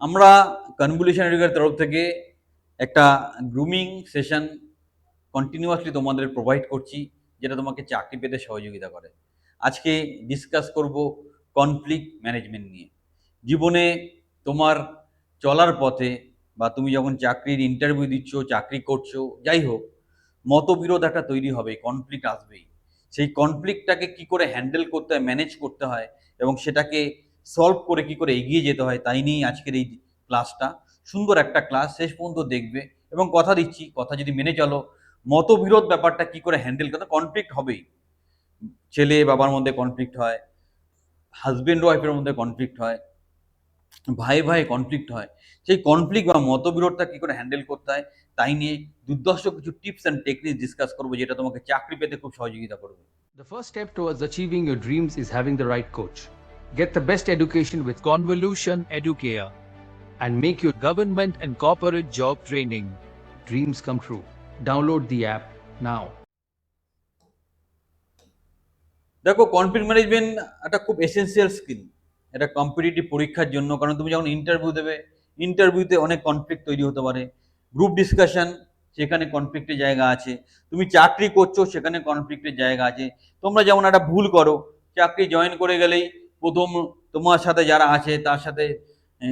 আমরা কনভলিউশন এডুকের তরফ থেকে একটা গ্রুমিং সেশন কন্টিনিউয়াসলি তোমাদের প্রোভাইড করছি, যেটা তোমাকে চাকরি পেতে সহযোগিতা করে। আজকে ডিসকাস করব কনফ্লিক্ট ম্যানেজমেন্ট নিয়ে। জীবনে তোমার চলার পথে বা তুমি যখন চাকরির ইন্টারভিউ দিচ্ছ, চাকরি করছ, যাই হোক, মতবিরোধ একটা তৈরি হবে কনফ্লিক্ট আসবেই। সেই কনফ্লিক্টটাকে কি করে হ্যান্ডেল করতে হয় ম্যানেজ করতে হয়, এবং সেটাকে সলভ করে কি করে এগিয়ে যেতে হয়, তাই নিয়েই আজকের এই ক্লাসটা সুন্দর একটা ক্লাস শেষ পর্যন্ত দেখবে। এবং কথা দিচ্ছি, কথা যদি মেনে চলো, মতবিরোধ ব্যাপারটা কি করে হ্যান্ডেল করতে কনফ্লিক্ট হবেই। ছেলে বাবার মধ্যে কনফ্লিক্ট হয় হাজবেন্ড ওয়াইফের মধ্যে কনফ্লিক্ট হয়, ভাই ভাই কনফ্লিক্ট হয়। সেই কনফ্লিক্ট বা মতবিরোধটা কি করে হ্যান্ডেল করতে হয়, তাই নিয়ে দুর্দর্শ কিছু টিপস অ্যান্ড টেকনিক ডিসকাস করব, যেটা তোমাকে চাকরি পেতে খুব সহযোগিতা করবে। The first step towards achieving your dreams is having the right coach. Get the best education with Convolution Educare. and make your government and corporate job training dreams come true. Download the app now. দেখো conflict management একটা খুব essential skill এটা competitive পরীক্ষার জন্য, কারণ তুমি যখন interview দেবে ইন্টারভিউতে অনেক কনফ্লিক্ট তৈরি হতে পারে গ্রুপ ডিসকাশন সেখানে কনফ্লিক্টের জায়গা আছে তুমি চাকরি করছ, সেখানে কনফ্লিক্টের জায়গা আছে তোমরা যেমন একটা ভুল করো, চাকরি জয়েন করে গেলেই প্রথম তোমার সাথে যারা আছে, তার সাথে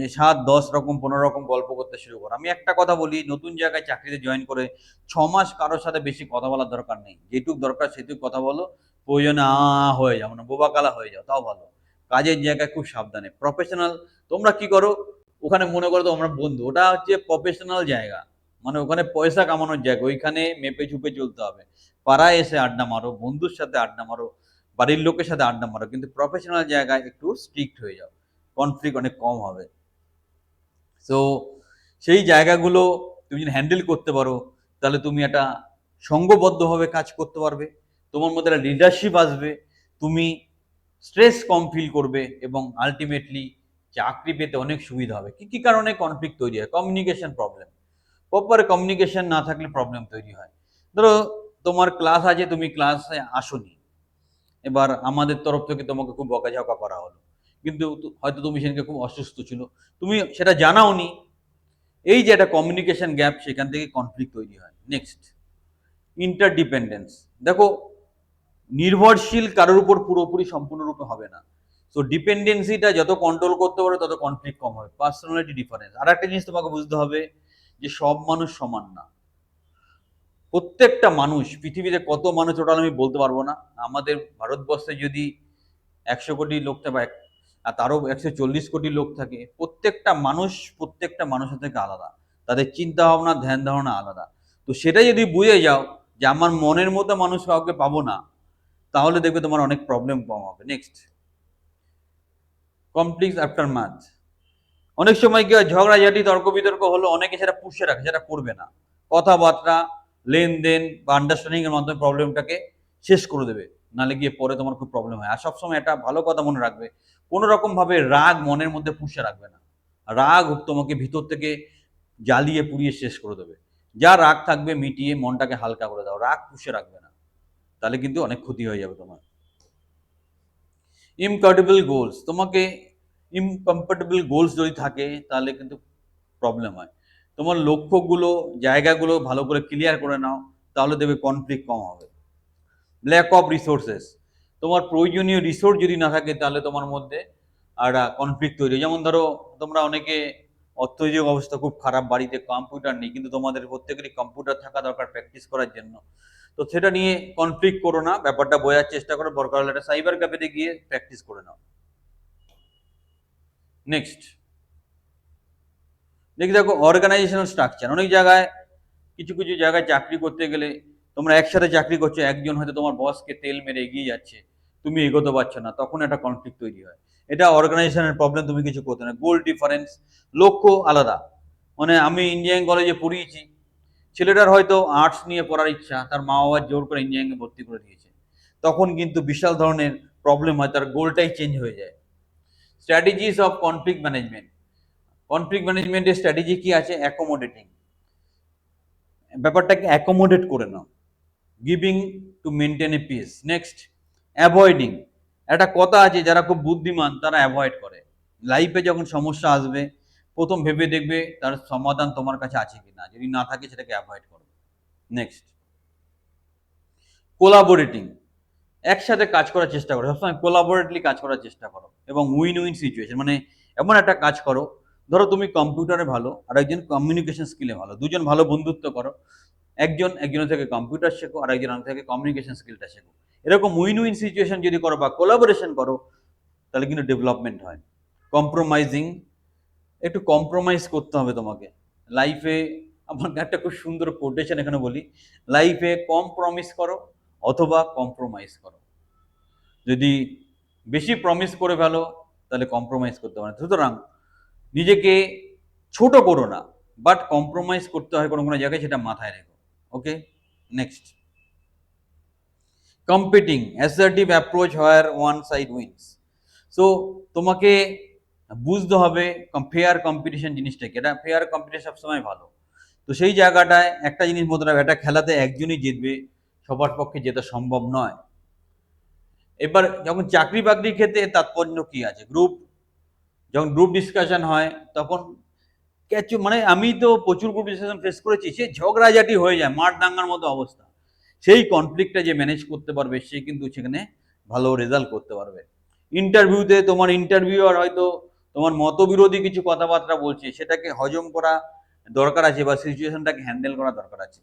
সাত, দশ রকম, পনেরো রকম গল্প করতে শুরু করো। আমি একটা কথা বলি, নতুন জায়গায় চাকরিতে জয়েন করে ছ মাস কারোর সাথে বেশি কথা বলার দরকার নেই। যেটুক দরকার সেটুক কথা বলো, প্রয়োজনে আ হয়ে যাও না বোবা কালা হয়ে যাও, তাও ভালো। কাজের জায়গায় খুব সাবধানে। প্রফেশনাল তোমরা কি করো, ওখানে মনে করো তোমরা বন্ধু, ওটা হচ্ছে প্রফেশনাল জায়গা। মানে ওখানে পয়সা কামানোর জায়গা, ওইখানে মেপে চুপে চলতে হবে। পাড়ায় এসে আড্ডা মারো, বন্ধুর সাথে আড্ডা মারো বাড়ির লোকের সাথে আড্ডা মারো, কিন্তু প্রফেশনাল জায়গায় একটু স্ট্রিক্ট হয়ে যাও। কনফ্লিক্ট অনেক কম হবে। সো সেই জায়গাগুলো তুমি যদি হ্যান্ডেল করতে পারো, তাহলে তুমি একটা সঙ্গবদ্ধভাবে কাজ করতে পারবে। তোমার মধ্যে একটা লিডারশিপ আসবে। তুমি স্ট্রেস কম ফিল করবে এবং আলটিমেটলি চাকরি পেতে অনেক সুবিধা হবে। কি কি কারণে কনফ্লিক্ট তৈরি হয়? কমিউনিকেশন প্রবলেম প্রপার কমিউনিকেশন না থাকলে প্রবলেম তৈরি হয়। ধরো, তোমার ক্লাস আছে, তুমি ক্লাসে আসোনি। এবার আমাদের তরফ থেকে তোমাকে খুব বকাঝকা করা হলো। কিন্তু হয়তো তুমি সেদিনকে খুব অসুস্থ ছিল। তুমি সেটা জানাওনি। এই যে একটা কমিউনিকেশন গ্যাপ সেখান থেকে কনফ্লিক্ট তৈরি হয়। নেক্সট ইন্টারডিপেন্ডেন্স দেখো, নির্ভরশীল কারোর উপর পুরোপুরি সম্পূর্ণরূপে হবে না। তো ডিপেন্ডেন্সিটা যত কন্ট্রোল করতে পারো, তত কনফ্লিক্ট কম হবে। পার্সোনালিটি ডিফারেন্স আর একটা জিনিস তোমাকে বুঝতে হবে যে সব মানুষ সমান না। প্রত্যেকটা মানুষ, পৃথিবীতে কত মানুষ টোটাল আমি বলতে পারব না। আমাদের ভারতবর্ষে যদি একশো কোটি লোক থাকে বা তারও একশো চল্লিশ কোটি লোক থাকে, প্রত্যেকটা মানুষ, প্রত্যেকটা মানুষের থেকে আলাদা। তাদের চিন্তা ভাবনা ধ্যান ধারণা আলাদা। তো সেটা যদি বুঝে যাও যে আমার মনের মতো মানুষ কাউকে পাবো না, তাহলে দেখবে তোমার অনেক প্রবলেম কম হবে। নেক্সট কমপ্লিক্স আফটার মাথ অনেক সময় কি হয়, ঝগড়াঝাটি, তর্ক বিতর্ক হলো, অনেকে সেটা পুষে রাখে, সেটা করবে না। কথাবার্তা লেনদেন বা আন্ডারস্ট্যান্ডিং এর মাধ্যমে প্রবলেমটাকে শেষ করে দেবে। নালে গিয়ে পরে তোমার খুব প্রবলেম হয়। আর সবসময় একটা ভালো কথা মনে রাখবে কোনো রকম ভাবে রাগ মনের মধ্যে পুষে রাখবে না। রাগ তোমাকে ভিতর থেকে জ্বালিয়ে পুড়িয়ে শেষ করে দেবে। যা রাগ থাকবে মিটিয়ে মনটাকে হালকা করে দাও, রাগ পুষে রাখবে না। তাহলে কিন্তু অনেক ক্ষতি হয়ে যাবে তোমার। ইমকম্পেটেবল গোলস তোমাকে ইনকম্পেটেবল গোলস যদি থাকে, তাহলে কিন্তু প্রবলেম হয়। তোমার লক্ষ্যগুলো, জায়গাগুলো ভালো করে ক্লিয়ার করে নাও, তাহলে দেবে কনফ্লিক্ট কম হবে। ল্যাক অফ রিসোর্সেস তোমার প্রয়োজনীয় রিসোর্স যদি না থাকে, তাহলে তোমার মধ্যে একটা কনফ্লিক্ট তৈরি। যেমন ধরো, তোমরা অনেকে অর্থনৈতিক অবস্থা খুব খারাপ, বাড়িতে কম্পিউটার নেই, কিন্তু তোমাদের প্রত্যেকেরই কম্পিউটার থাকা দরকার প্র্যাকটিস করার জন্য। তো সেটা নিয়ে কনফ্লিক্ট করো না, ব্যাপারটা বোঝার চেষ্টা করো, দরকার হলে একটা সাইবার ক্যাফেতে গিয়ে প্র্যাকটিস করে নাও। নেক্সট দেখি দেখো অর্গানাইজেশনাল স্ট্রাকচার অনেক জায়গায়, কিছু কিছু জায়গায় চাকরি করতে গেলে তোমরা একসাথে চাকরি করছ, একজন হয়তো তোমার বসকে তেল মেরে এগিয়ে যাচ্ছে, তুমি এগোতে পারছ না, তখন একটা কনফ্লিক্ট তৈরি হয়। এটা অর্গানাইজেশনের প্রবলেম তুমি কিছু করতে না। গোল ডিফারেন্স লক্ষ্য আলাদা। মানে আমি ইঞ্জিনিয়ারিং কলেজে পড়িয়েছি, ছেলেটার হয়তো আর্টস নিয়ে পড়ার ইচ্ছা, তার মা বাবার জোর করে ইঞ্জিনিয়ারিংয়ে ভর্তি করে দিয়েছে। তখন কিন্তু বিশাল ধরনের প্রবলেম হয়, তার গোলটাই চেঞ্জ হয়ে যায়। Strategies of conflict management conflict ম্যানেজমেন্টের স্ট্র্যাটেজি কি আছে? অ্যাকোমোডেটিং ব্যাপারটাকে অ্যাকোমোডেট করে নাও। Giving to maintain a peace next avoiding একটা কথা আছে, যারা খুব বুদ্ধিমান, তারা অ্যাভয়েড করে। লাইফে যখন সমস্যা আসবে, প্রথম ভেবে দেখবে তার সমাধান তোমার কাছে আছে কিনা। যদি না থাকে, সেটাকে অ্যাভয়েড করো। নেক্সট কোলাবোরেটিং একসাথে কাজ করার চেষ্টা করো। সবসময় কোলাবোরেটলি কাজ করার চেষ্টা করো এবং উইন উইন সিচুয়েশন মানে এমন একটা কাজ করো ধরো তুমি কম্পিউটারে ভালো আর একজন কমিউনিকেশন স্কিলে ভালো, দুজন ভালো বন্ধুত্ব করো, একজন একজনের থেকে কম্পিউটার শেখো আর একজনের থেকে কমিউনিকেশন স্কিলটা শেখো। এরকম উইন উইন সিচুয়েশন যদি করো বা কোলাবোরেশন করো, তাহলে কিন্তু ডেভেলপমেন্ট হয়। কম্প্রোমাইজিং একটু কম্প্রোমাইজ করতে হবে তোমাকে। লাইফে আমার একটা খুব সুন্দর কোটেশন এখানে বলি লাইফে কম প্রমিস করো অথবা কম্প্রোমাইজ করো। যদি বেশি প্রমিস করে ফেলো, তাহলে কম্প্রোমাইজ করতে পারে সুতরাং নিজেকে ছোট করো না বাট কম্প্রোমাইজ করতে হয় কোনো কোনো জায়গায়, সেটা মাথায় রেখো। Okay next competing assertive approach where one side wins so তোমাকে বুঝতে হবে ফেয়ার কম্পিটিশন জিনিসটাকে। এটা ফেয়ার কম্পিটিশন সবসময় ভালো। তো সেই জায়গাটায় একটা জিনিস মনে রাখবে একটা খেলাতে একজনই জিতবে, সবার পক্ষে জেতা সম্ভব নয়। এবার যখন চাকরি বাকরির ক্ষেত্রে তাৎপর্য কি আছে? গ্রুপ যখন গ্রুপ ডিসকাশন হয়, তখন ক্যাচু মানে আমি তো প্রচুর গ্রুপ ডিসকাশন ফেস করেছি, সে ঝগড়াঝাটি হয়ে যায়, মাঠ দাঙ্গার মতো অবস্থা। সেই কনফ্লিক্টটা যে ম্যানেজ করতে পারবে, সে কিন্তু সেখানে ভালো রেজাল্ট করতে পারবে। ইন্টারভিউতে তোমার ইন্টারভিউয়ার হয়তো তোমার মতবিরোধী কিছু কথাবার্তা বলছে, সেটাকে হজম করা দরকার আছে বা সিচুয়েশনটাকে হ্যান্ডেল করা দরকার আছে।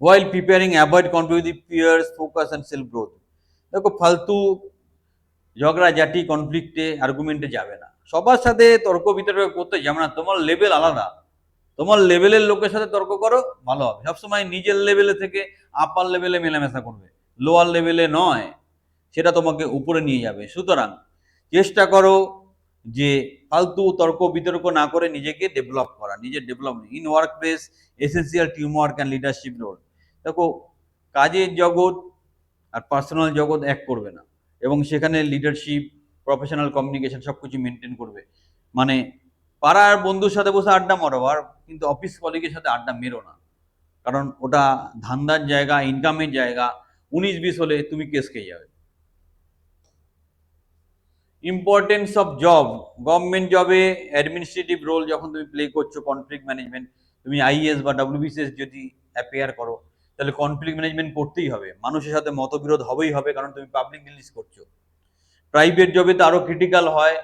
While preparing avoid contributive peers focus and self growth দেখো, ফালতু ঝগড়াঝাটি কনফ্লিক্টে আর্গুমেন্টে যাবে না। সবার সাথে তর্ক বিতর্ক করতে যাবে না, তোমার লেভেল আলাদা। তোমার লেভেলের লোকের সাথে তর্ক করো, ভালো হবে। সবসময় নিজের লেভেলে থেকে আপার লেভেলে মেলামেশা করবে। লোয়ার লেভেলে নয়, সেটা তোমাকে উপরে নিয়ে যাবে। সুতরাং চেষ্টা করো যে ফালতু তর্ক বিতর্ক না করে নিজেকে ডেভেলপ করা, নিজের development in work place essential team work and leadership role দেখো, কাজের জগৎ আর পার্সোনাল জগৎ এক করবে না। এবং সেখানে লিডারশিপ প্রফেশনাল কমিউনিকেশন সব কিছু মেনটেন করবে। মানে পাড়ার বন্ধুর সাথে বসে আড্ডা মারো, আর কিন্তু অফিস কলিগের সাথে আড্ডা মেরো না। কারণ ওটা ধান্দার জায়গা ইনকামের জায়গা, উনিশ বিশ হলে তুমি কেস খেয়ে যাবে। ইম্পর্টেন্স অফ জব গভর্নমেন্ট জবে অ্যাডমিনিস্ট্রেটিভ রোল যখন তুমি প্লে করছ কনফ্লিক্ট ম্যানেজমেন্ট তুমি আইএস বা ডাব্লিউবিসিএস যদি অ্যাপেয়ার করো তাহলে কনফ্লিক্ট ম্যানেজমেন্ট করতেই হবে। মানুষের সাথে মতবিরোধ হবেই হবে, কারণ তুমি পাবলিক রিলিজ করছ। প্রাইভেট জবে তো আরও ক্রিটিক্যাল হয়।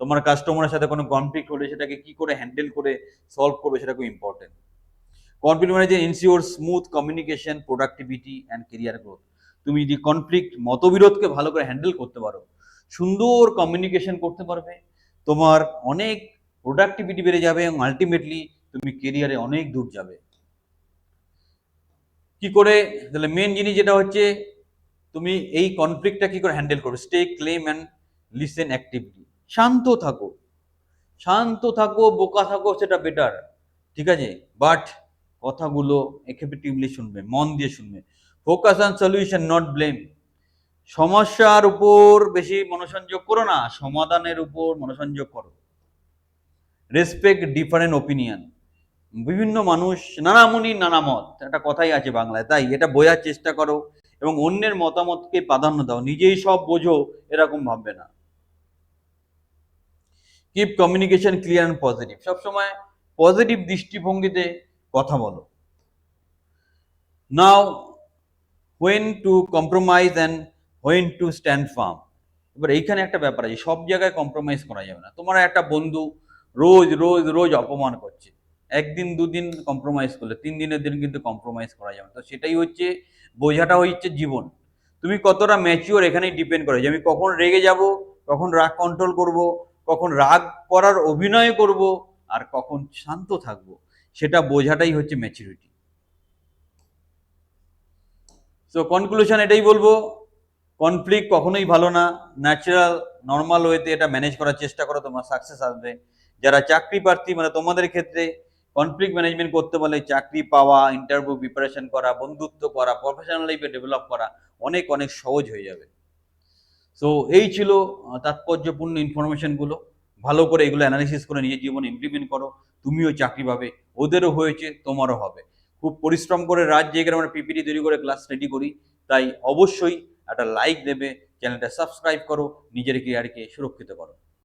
তোমার কাস্টমারের সাথে কোনো কনফ্লিক্ট হলে সেটাকে কি করে হ্যান্ডেল করে সলভ করবে সেটা খুব important conflict management ensure smooth communication productivity and career growth তুমি যদি কনফ্লিক্ট মতবিরোধকে ভালো করে হ্যান্ডেল করতে পারো, সুন্দর কমিউনিকেশন করতে পারবে, তোমার অনেক প্রোডাক্টিভিটি বেড়ে যাবে এবং আলটিমেটলি তুমি কেরিয়ারে অনেক দূর যাবে। কি করে? তাহলে মেন জিনিস যেটা হচ্ছে, তুমি এই কনফ্লিক্টটা কি করে হ্যান্ডেল করবে? Stay calm and listen actively শান্ত থাকো। শান্ত থাকো, বোকা থাকো, সেটা বেটার ঠিক আছে? বাট কথাগুলো এফেক্টিভলি শুনবে, মন দিয়ে শুনবে। Focus on solution not blame সমস্যার উপর বেশি মনোসংযোগ করো না, সমাধানের উপর মনোসংযোগ করো। রেসপেক্ট ডিফারেন্ট ওপিনিয়ন বিভিন্ন মানুষ নানা মনি নানা মত, একটা কথাই আছে বাংলায়, তাই এটা বোঝার চেষ্টা করো এবং অন্যের মতামতকে প্রাধান্য দাও, নিজেই সব বোঝো, এরকম ভাববে না। Keep communication clear and positive সবসময় পজিটিভ দৃষ্টিভঙ্গিতে কথা বলো। Now when to compromise and when to stand firm এবার এইখানে একটা ব্যাপার আছে, সব জায়গায় কম্প্রোমাইজ করা যাবে না। তোমার একটা বন্ধু রোজ রোজ রোজ অপমান করছে। একদিন দুদিন কম্প্রোমাইজ করলে, তিন দিনের দিন কিন্তু কম্প্রোমাইজ করা যাবে তো সেটাই হচ্ছে, বোঝাটা হচ্ছে জীবন। তুমি কতটা ম্যাচিওর এখানেই ডিপেন্ড করে যে আমি কখন রেগে যাব, কখন রাগ কন্ট্রোল করব, কখন রাগ করার অভিনয় করব, আর কখন শান্ত থাকব। সেটা বোঝাটাই হচ্ছে ম্যাচুরিটি সো কনক্লুশন এটাই বলব কনফ্লিক্ট কখনোই ভালো না। ন্যাচারাল নর্মাল ওয়েতে এটা ম্যানেজ করার চেষ্টা করো, তোমার সাকসেস আসবে। যারা চাকরি প্রার্থী মানে তোমাদের ক্ষেত্রে কনফ্লিক্ট ম্যানেজমেন্ট করতে বলে, চাকরি পাওয়া ইন্টারভিউ প্রিপারেশন করা, বন্ধুত্ব করা প্রফেশনাল লাইফে ডেভেলপ করা অনেক অনেক সহজ হয়ে যাবে। সো এই ছিল তাৎপর্যপূর্ণ ইনফরমেশনগুলো ভালো করে এগুলো অ্যানালিসিস করে নিজের জীবনে ইমপ্লিমেন্ট করো। তুমিও চাকরি পাবে, ওদেরও হয়েছে, তোমারও হবে। খুব পরিশ্রম করে রাত জেগে আমরা পিপিটি তৈরি করে ক্লাস রেডি করি। তাই অবশ্যই একটা লাইক দেবে চ্যানেলটা সাবস্ক্রাইব করো, নিজের কেরিয়ারকে সুরক্ষিত করো।